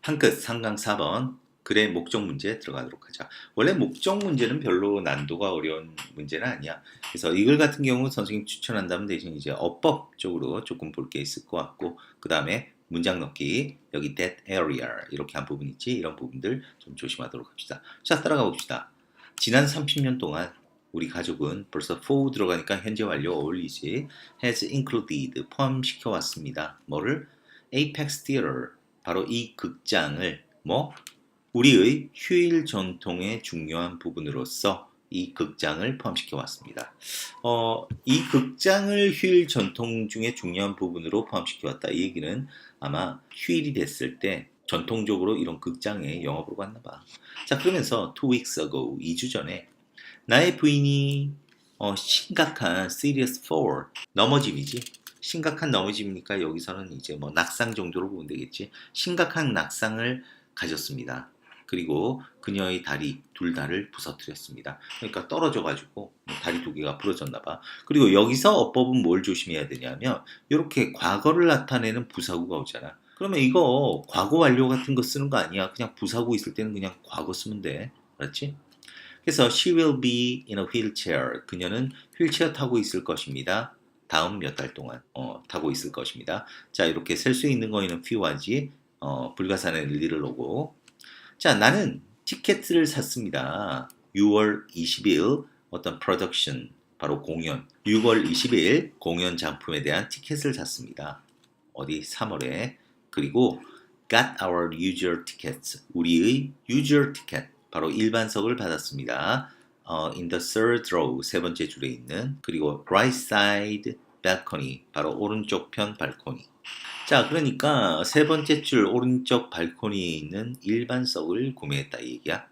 한끝 상강 4번 글의 목적 문제 들어가도록 하자. 원래 목적 문제는 별로 난도가 어려운 문제는 아니야. 그래서 이글 같은 경우 선생님 추천한다면 대신 이제 어법 쪽으로 조금 볼 게 있을 것 같고 그 다음에 문장 넣기 여기 that area 이렇게 한 부분 있지 이런 부분들 좀 조심하도록 합시다. 자 따라가 봅시다. 지난 30년 동안 우리 가족은 벌써 for 들어가니까 현재 완료 어울리지 has included 포함시켜 왔습니다. 뭐를 Apex Theater 바로 이 극장을 뭐 우리의 휴일 전통의 중요한 부분으로서 이 극장을 포함시켜 왔습니다. 어, 이 극장을 휴일 전통 중에 중요한 부분으로 포함시켜 왔다. 이 얘기는 아마 휴일이 됐을 때 전통적으로 이런 극장에 영업으로 갔나 봐. 자, 그러면서 two weeks ago, 2주 전에 나의 부인이 어, 심각한 serious fall 넘어짐이지. 심각한 넘어짐이니까 여기서는 이제 뭐 낙상 정도로 보면 되겠지. 심각한 낙상을 가졌습니다. 그리고 그녀의 다리 둘 다를 부서뜨렸습니다. 그러니까 떨어져 가지고 다리 두 개가 부러졌나 봐. 그리고 여기서 어법은 뭘 조심해야 되냐면 이렇게 과거를 나타내는 부사구가 오잖아. 그러면 이거 과거 완료 같은 거 쓰는 거 아니야. 그냥 부사구 있을 때는 그냥 과거 쓰면 돼. 알았지? 그래서 she will be in a wheelchair. 그녀는 휠체어 타고 있을 것입니다. 다음 몇 달 동안 어, 타고 있을 것입니다. 자 이렇게 셀 수 있는 거에는 few하지 어, 불가산의 리를 오고 자 나는 티켓을 샀습니다. 6월 20일 어떤 프로덕션 바로 공연 6월 20일 공연 장품에 대한 티켓을 샀습니다. 어디 3월에 그리고 got our usual tickets 우리의 usual ticket 바로 일반석을 받았습니다. 어, in the third row 세 번째 줄에 있는 그리고 right side balcony 바로 오른쪽 편 발코니. 자, 그러니까 세 번째 줄 오른쪽 발코니에 있는 일반석을 구매했다 이 얘기야.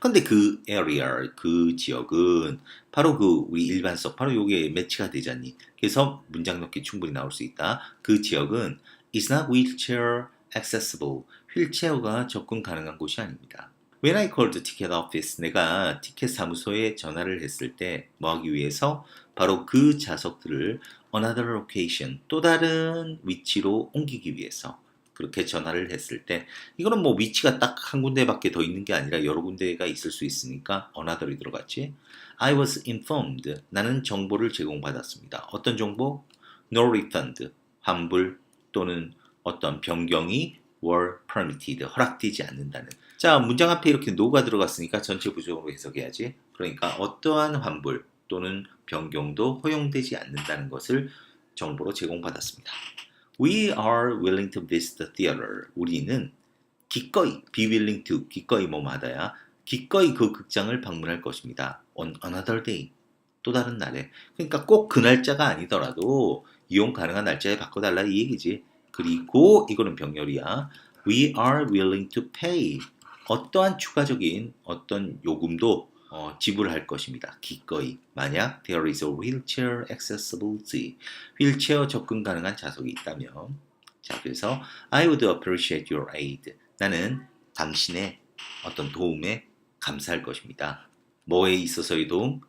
근데 그 area 그 지역은 바로 그 우리 일반석 바로 요게 매치가 되잖니. 그래서 문장 넣기 충분히 나올 수 있다. 그 지역은 is not wheelchair accessible. 휠체어가 접근 가능한 곳이 아닙니다. When I called ticket office, 내가 티켓 사무소에 전화를 했을 때 뭐 하기 위해서 바로 그 좌석들을 another location, 또 다른 위치로 옮기기 위해서 그렇게 전화를 했을 때 이거는 뭐 위치가 딱 한 군데밖에 더 있는 게 아니라 여러 군데가 있을 수 있으니까 another이 들어갔지. I was informed. 나는 정보를 제공받았습니다. 어떤 정보? No refund. 환불 또는 어떤 변경이 were permitted. 허락되지 않는다는. 자, 문장 앞에 이렇게 no가 들어갔으니까 전체 부정으로 해석해야지. 그러니까 어떠한 환불 또는 변경도 허용되지 않는다는 것을 정보로 제공받았습니다. We are willing to visit the theater. 우리는 기꺼이 be willing to 기꺼이 뭐하다야 기꺼이 그 극장을 방문할 것입니다. On another day. 또 다른 날에. 그러니까 꼭 그 날짜가 아니더라도 이용 가능한 날짜에 바꿔달라 이 얘기지. 그리고 이거는 병렬이야. We are willing to pay. 어떠한 추가적인 어떤 요금도 어, 지불할 것입니다. 기꺼이. 만약 there is a wheelchair accessibility. 휠체어 접근 가능한 좌석이 있다면. 자, 그래서 I would appreciate your aid. 나는 당신의 어떤 도움에 감사할 것입니다. 뭐에 있어서의 도움?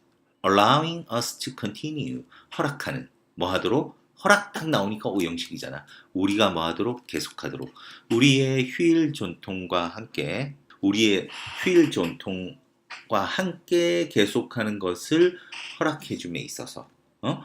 allowing us to continue. 허락하는. 뭐 하도록? 허락 딱 나오니까 오형식이잖아. 우리가 뭐 하도록? 계속하도록. 우리의 휴일 전통과 함께 우리의 휴일 전통과 함께 계속하는 것을 허락해 줌에 있어서 어?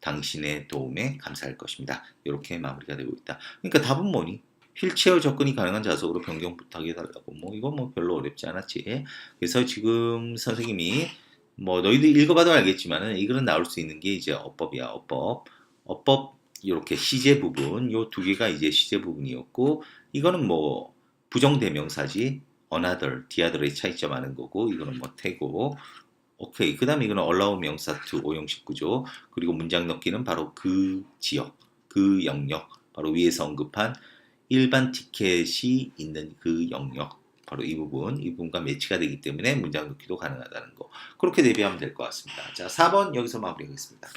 당신의 도움에 감사할 것입니다. 이렇게 마무리가 되고 있다. 그러니까 답은 뭐니? 휠체어 접근이 가능한 좌석으로 변경 부탁해 달라고. 뭐 이건 뭐 별로 어렵지 않았지. 그래서 지금 선생님이 뭐 너희들 읽어봐도 알겠지만은 이 글은 나올 수 있는 게 이제 어법이야. 어법. 어법 이렇게 시제 부분 요 두 개가 이제 시제 부분이었고 이거는 뭐 부정대명사지 another, the other의 차이점 아는 거고 이거는 뭐 태고. 오케이. 그 다음에 이거는 allow 명사 to 오형식 구조. 그리고 문장 넣기는 바로 그 지역 그 영역 바로 위에서 언급한 일반 티켓이 있는 그 영역 바로 이 부분. 이 부분과 매치가 되기 때문에 문장 넣기도 가능하다는 거. 그렇게 대비하면 될 것 같습니다. 자 4번 여기서 마무리하겠습니다